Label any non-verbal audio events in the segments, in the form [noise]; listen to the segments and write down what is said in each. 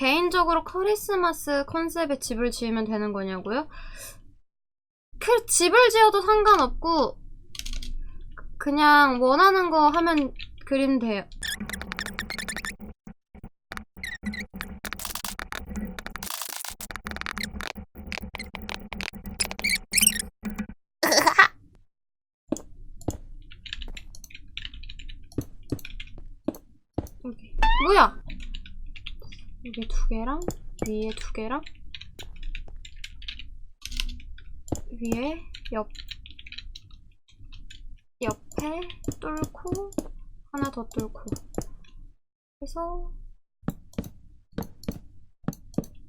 개인적으로 크리스마스 컨셉의 집을 지으면 되는 거냐고요? 그 집을 지어도 상관없고 그냥 원하는 거 하면 그리면 돼요. 여기 두 개랑 위에 두 개랑 위에 옆 옆에 뚫고 하나 더 뚫고 해서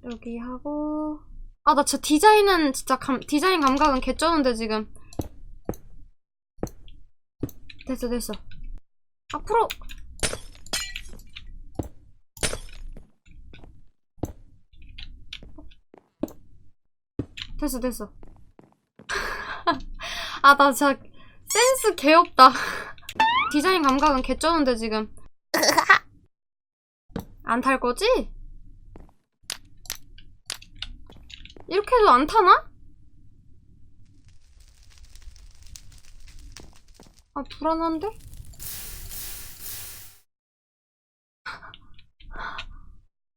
여기 하고 아 나 진짜 디자인은 진짜 감, 디자인 감각은 개쩌는데 지금. 됐어 됐어. 앞으로 됐어 됐어 [laughs] 아 나 진짜 센스 개없다 [laughs] 디자인 감각은 개쩌는데 지금 안 탈 거지? 이렇게 해도 안 타나? 아 불안한데?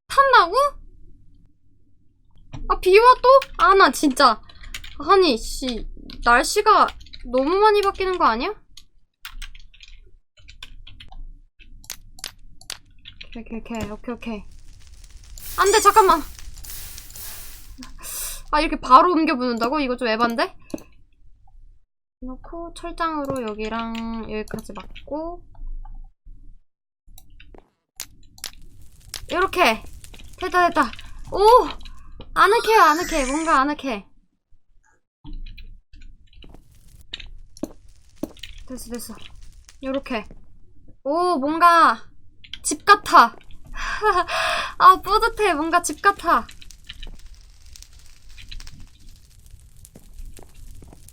탄다고? 아 비와 또? 아 나 진짜. 아니 씨. 날씨가 너무 많이 바뀌는 거 아니야? 오케이 오케이 오케이. 오케이 오케이. 안 돼 잠깐만. 아 이렇게 바로 옮겨 부는다고? 이거 좀 에반데? 놓고 철장으로 여기랑 여기까지 맞고. 이렇게. 됐다 됐다. 오 아늑해요 아늑해. 뭔가 아늑해. 됐어 됐어. 요렇게. 오 뭔가 집 같아. [laughs] 아 뿌듯해. 뭔가 집 같아.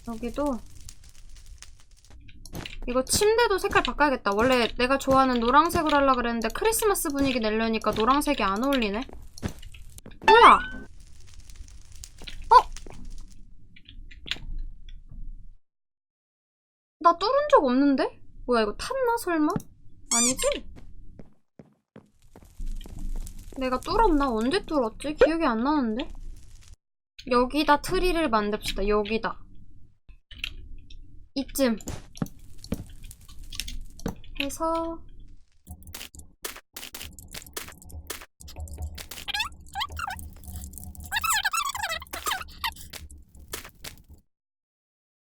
여기도 이거 침대도 색깔 바꿔야겠다. 원래 내가 좋아하는 노란색으로 하려고 그랬는데 크리스마스 분위기 내려니까 노란색이 안 어울리네. 뭐야 어? 나 뚫은 적 없는데? 뭐야 이거 탔나 설마? 아니지? 내가 뚫었나? 언제 뚫었지? 기억이 안 나는데? 여기다 트리를 만듭시다 여기다 이쯤 해서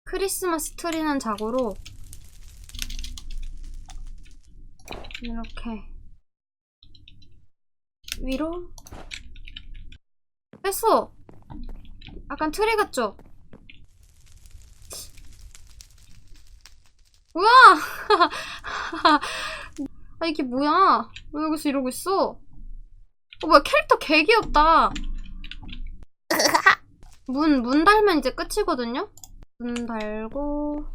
크리스마스 트리는 자고로 이렇게. 위로. 됐어. 약간 트리 같죠? 우와! [laughs] 아 이게 뭐야? 왜 여기서 이러고 있어? 어 뭐야? 캐릭터 개 귀엽다. 문, 문 달면 이제 끝이거든요? 문 달고.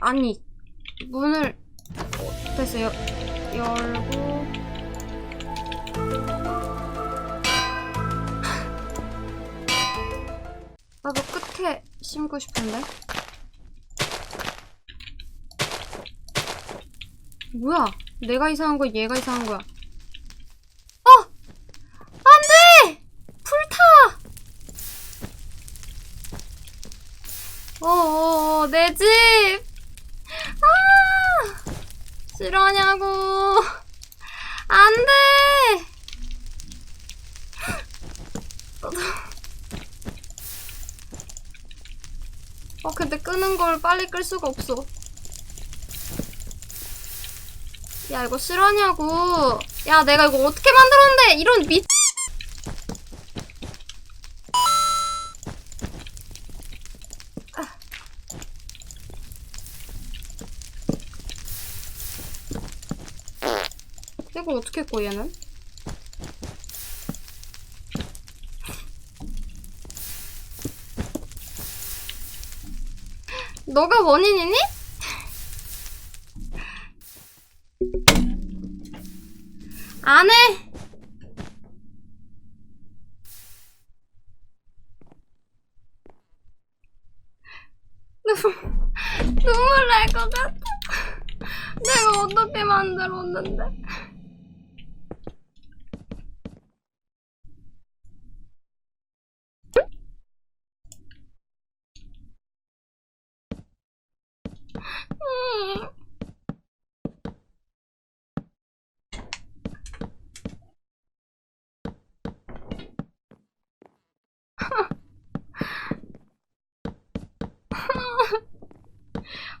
아니 문을 어, 됐어 요, 열고 나도 끝에 심고 싶은데 뭐야 내가 이상한 거야 얘가 이상한 거야 어! 안돼! 불타! 어어어 내 집! 아! 싫어하냐고 안 돼! 어 근데 끄는 걸 빨리 끌 수가 없어 야 이거 싫어하냐고 야 내가 이거 어떻게 만들었는데 이런 미 이걸 어떻게 했고 얘는? 너가 원인이니? 안 해! [laughs] 눈물 날 것 같아. 내가 어떻게 만들었는데. [laughs]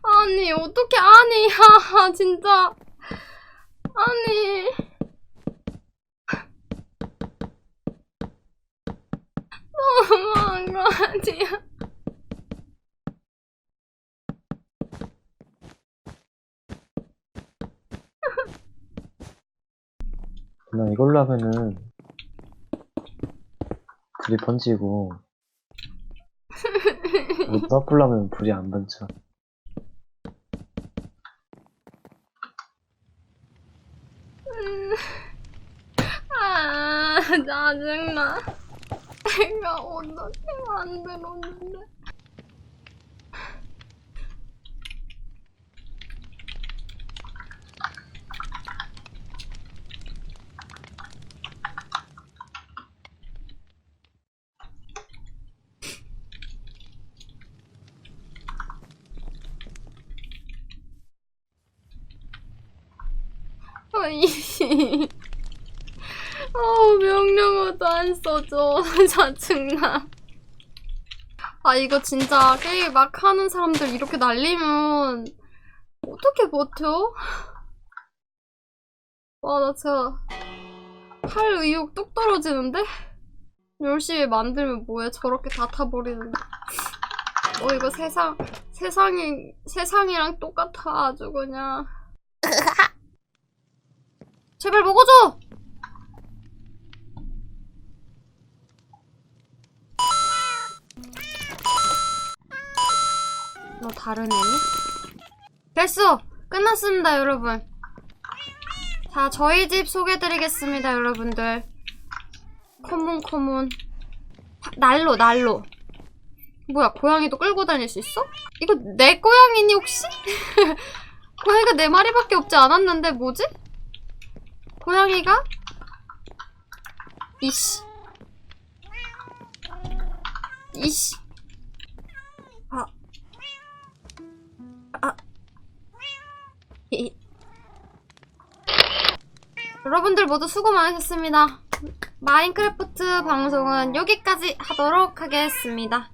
아니 어떻게 아니 하하 진짜. 아니. 너무한 거 아니야 그냥 이걸로 하면은 불이 번지고 못 덮으려면 [laughs] 불이 안 번져. 아 짜증나. 내가 어떻게 만들었는데 어이 어 [laughs] 명령어도 안 써줘. [laughs] 짜증나 아 이거 진짜 게임 막 하는 사람들 이렇게 날리면 어떻게 버텨? 와 나 진짜 할 의욕 뚝 떨어지는데? 열심히 만들면 뭐해? 저렇게 다 타버리는데. 어 이거 세상 세상이 세상이랑 똑같아. 아주 그냥 [laughs] 제발 먹어줘! 너 다른 애니? 됐어! 끝났습니다, 여러분. 자, 저희 집 소개해드리겠습니다, 여러분들. 커문. 하- 난로, 난로. 뭐야, 고양이도 끌고 다닐 수 있어? 이거 내 고양이니, 혹시? [laughs] 고양이가 네 마리밖에 없지 않았는데, 뭐지? 고양이가? 이씨. 이씨. 아. 아. 이. 여러분들 모두 수고 많으셨습니다. 마인크래프트 방송은 여기까지 하도록 하겠습니다.